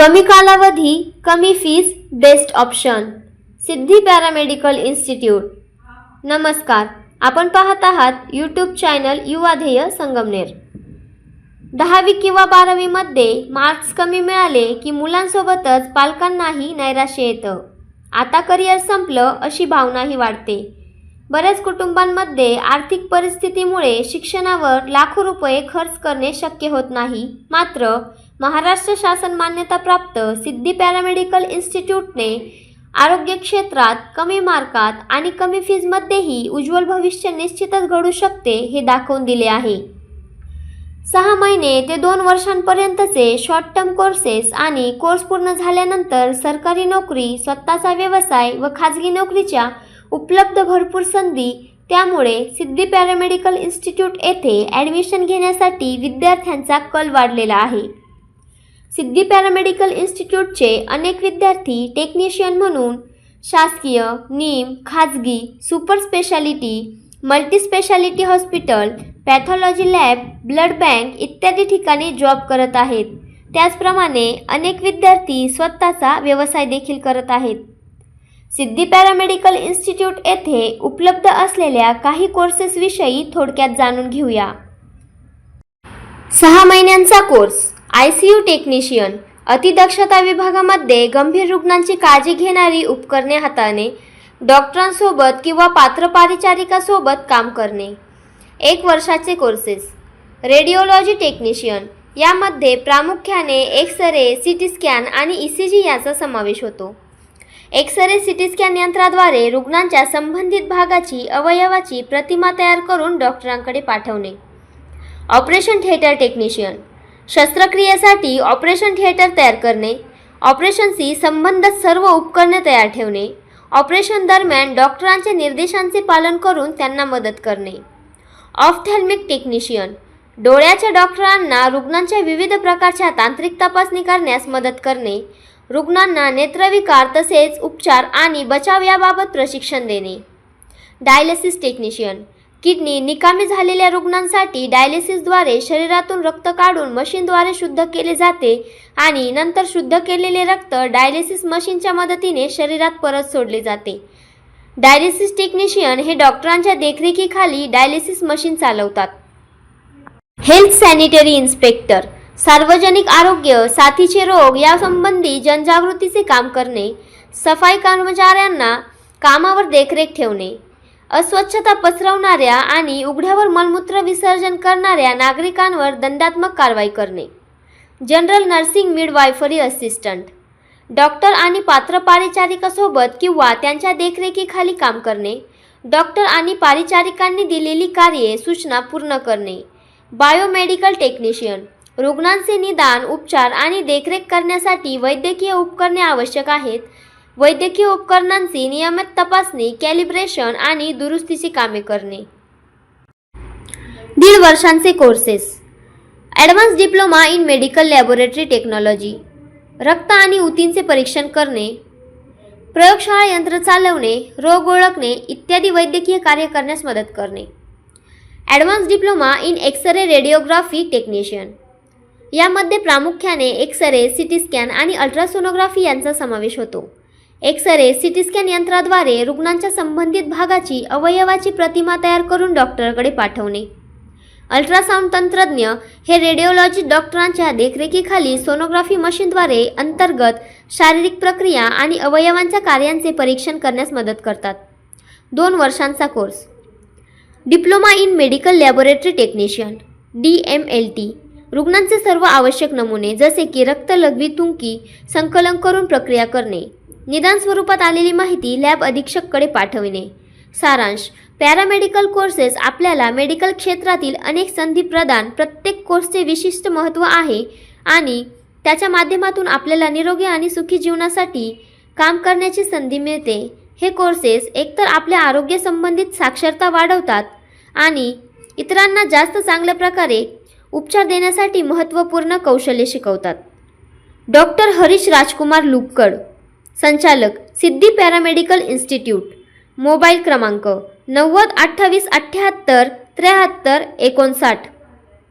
कमी कालावधी कमी fees best option Siddhi paramedical institute. नमस्कार. आपण पाहत आहात यूट्यूब चॅनल युवाध्येय संगमनेर. दहावी किंवा बारावीमध्ये मार्क्स कमी मिळाले की मुलांसोबतच पालकांनाही नैराश्य येतं. आता करिअर संपलं अशी भावनाही वाढते. बऱ्याच कुटुंबांमध्ये आर्थिक परिस्थितीमुळे शिक्षणावर लाखो रुपये खर्च करणे शक्य होत नाही. मात्र महाराष्ट्र शासन मान्यताप्राप्त सिद्धी पॅरामेडिकल इन्स्टिट्यूटने आरोग्य क्षेत्रात कमी मार्कात आणि कमी फीजमध्येही उज्ज्वल भविष्य निश्चितच घडू शकते हे दाखवून दिले आहे. सहा महिने ते दोन वर्षांपर्यंतचे शॉर्ट टर्म कोर्सेस आणि कोर्स पूर्ण झाल्यानंतर सरकारी नोकरी स्वतःचा व्यवसाय व खाजगी नोकरीच्या उपलब्ध भरपूर संधी त्यामुळे सिद्धी पॅरामेडिकल इन्स्टिट्यूट येथे ॲडमिशन घेण्यासाठी विद्यार्थ्यांचा कल वाढलेला आहे. सिद्धी पॅरामेडिकल इन्स्टिट्यूटचे अनेक विद्यार्थी टेक्निशियन म्हणून शासकीय नीम खाजगी super speciality multispeciality hospital pathology lab blood bank इत्यादी ठिकाणी जॉब करत आहेत. त्याचप्रमाणे अनेक विद्यार्थी स्वतःचा व्यवसाय देखील करत आहेत. सिद्धी पॅरामेडिकल इन्स्टिट्यूट येथे उपलब्ध असलेल्या काही कोर्सेसविषयी थोडक्यात जाणून घेऊया. सहा महिन्यांचा course I C U technician अतिदक्षता विभागामध्ये गंभीर रुग्णांची काळजी घेणारी उपकरणे हाताळणे डॉक्टरांसोबत किंवा पात्र पारिचारिकासोबत काम करणे. एक वर्षाचे कोर्सेस रेडिओलॉजी टेक्निशियन यामध्ये प्रामुख्याने X ray C T scan आणि ई सी जी याचा समावेश होतो. एक्स रे स्कॅन यंत्राद्वारे रुग्णांच्या संबंधित भागाची अवयवाची प्रतिमा तयार करून डॉक्टरांकडे पाठवणे. ऑपरेशन थिएटर टेक्निशियन शस्त्रक्रियेसाठी ऑपरेशन थिएटर तयार करणे. ऑपरेशनशी संबंधित सर्व उपकरणे तयार ठेवणे. ऑपरेशन दरम्यान डॉक्टरांच्या निर्देशांचे पालन करून त्यांना मदत करणे. ऑफथॅल्मिक टेक्निशियन डोळ्याच्या डॉक्टरांना रुग्णांच्या विविध प्रकारच्या तांत्रिक तपासणी करण्यास मदत करणे. रुग्णांना नेत्रविकार तसेच उपचार आणि बचाव याबाबत प्रशिक्षण देणे. Dialysis technician. किडनी निकामी झालेल्या रुग्णांसाठी डायलिसिसद्वारे शरीरातून रक्त काढून मशीनद्वारे शुद्ध केले जाते आणि नंतर शुद्ध केलेले रक्त डायलिसिस मशीनच्या मदतीने शरीरात परत सोडले जाते. डायलिसिस टेक्निशियन हे डॉक्टरांच्या देखरेखीखाली डायलिसिस मशीन चालवतात. Health sanitary inspector. सार्वजनिक आरोग्य साथीचे रोग यासंबंधी जनजागृतीचे काम करणे सफाई कर्मचाऱ्यांना कामावर देखरेख ठेवणे अस्वच्छता पसरवणाऱ्या आणि उघड्यावर मलमूत्र विसर्जन करणाऱ्या नागरिकांवर दंडात्मक कारवाई करणे. General nursing midwifery assistant. Doctor आणि पात्र पारिचारिकासोबत किंवा त्यांच्या देखरेखीखाली काम करणे. डॉक्टर आणि पारिचारिकांनी दिलेली कार्ये सूचना पूर्ण करणे. Biomedical technician. रुग्णांचे निदान उपचार आणि देखरेख करण्यासाठी वैद्यकीय उपकरणे आवश्यक आहेत. वैद्यकीय उपकरणांची नियमित तपासणी कॅलिब्रेशन आणि दुरुस्तीची कामे करणे. दीड वर्षांचे courses. Advance diploma in medical laboratory technology. रक्त आणि ऊतींचे परीक्षण करणे. प्रयोगशाळा यंत्र चालवणे रोग ओळखणे इत्यादी वैद्यकीय कार्य करण्यास मदत करणे. Advance diploma in X ray radiography technician. यामध्ये प्रामुख्याने X ray C T scan आणि अल्ट्रासोनोग्राफी यांचा समावेश होतो. X ray C T scan यंत्राद्वारे रुग्णांच्या संबंधित भागाची अवयवाची प्रतिमा तयार करून डॉक्टरकडे पाठवणे. अल्ट्रासाऊंड तंत्रज्ञ हे रेडिओलॉजी डॉक्टरांच्या देखरेखीखाली सोनोग्राफी मशीनद्वारे अंतर्गत शारीरिक प्रक्रिया आणि अवयवांच्या कार्यांचे परीक्षण करण्यास मदत करतात. दोन वर्षांचा course. Diploma in medical laboratory technician D M L T. रुग्णांचे सर्व आवश्यक नमुने जसे की रक्त लघवी तुंकी संकलन करून प्रक्रिया करणे. निदान स्वरूपात आलेली माहिती लॅब अधीक्षककडे पाठविणे. सारांश पॅरामेडिकल कोर्सेस आपल्याला मेडिकल क्षेत्रातील अनेक संधी प्रदान प्रत्येक कोर्सचे विशिष्ट महत्त्व आहे आणि त्याच्या माध्यमातून आपल्याला निरोगी आणि सुखी जीवनासाठी काम करण्याची संधी मिळते. हे कोर्सेस एकतर आपल्या आरोग्य संबंधित साक्षरता वाढवतात आणि इतरांना जास्त चांगल्या प्रकारे उपचार देण्यासाठी महत्त्वपूर्ण कौशल्य शिकवतात. डॉक्टर हरीश राजकुमार लुपकड संचालक सिद्धी पॅरामेडिकल इन्स्टिट्यूट मोबाईल क्रमांक नव्वद अठ्ठावीस अठ्ठ्याहत्तर त्र्याहत्तर एकोणसाठ.